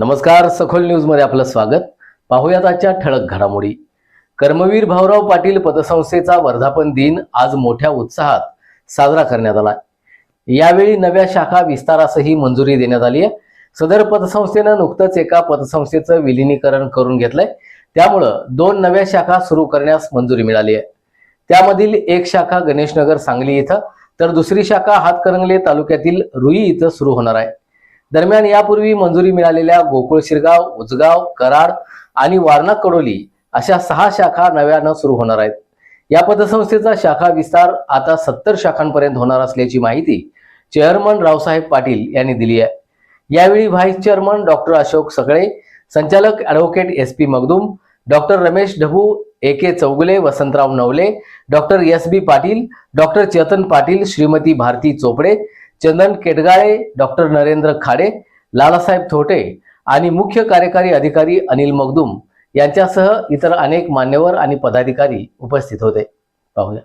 नमस्कार सखोल न्यूजमध्ये आपलं स्वागत. पाहुयात आजच्या ठळक घडामोडी. कर्मवीर भाऊराव पाटील पतसंस्थेचा वर्धापन दिन आज मोठ्या उत्साहात साजरा करण्यात आला. यावेळी नव्या शाखा विस्तारासही मंजुरी देण्यात आली आहे. सदर पतसंस्थेनं नुकतंच एका पतसंस्थेचं विलिनीकरण करून घेतलंय. त्यामुळं दोन नव्या शाखा सुरू करण्यास मंजुरी मिळाली आहे. त्यामधील एक शाखा गणेशनगर सांगली इथं तर दुसरी शाखा हातकरंगले तालुक्यातील रुई इथं सुरू होणार आहे. दरम्यान यापूर्वी मंजुरी मिळालेल्या गोकुळ शिरगाव उजगाव कराड आणि वारणा कडोली अशा सहा शाखा नव्यानं सुरू होणार आहेत. या पतसंस्थेचा शाखा विस्तार आता सत्तर शाखांपर्यंत होणार असल्याची माहिती चेअरमन रावसाहेब पाटील यांनी दिली आहे. यावेळी व्हाईस चेअरमन डॉक्टर अशोक सगळे संचालक advocate S P Magdum doctor Ramesh Dhabu A K Chougule Vasantrao Navale doctor S B Patil doctor Chetan Patil Shrimati Bharati Chopade Chandan Ketgale doctor Narendra Khade Lalasaheb Thote आणि मुख्य कार्यकारी अधिकारी अनिल मगदुम यांच्यासह इतर अनेक मान्यवर आणि पदाधिकारी उपस्थित होते. पाहूया.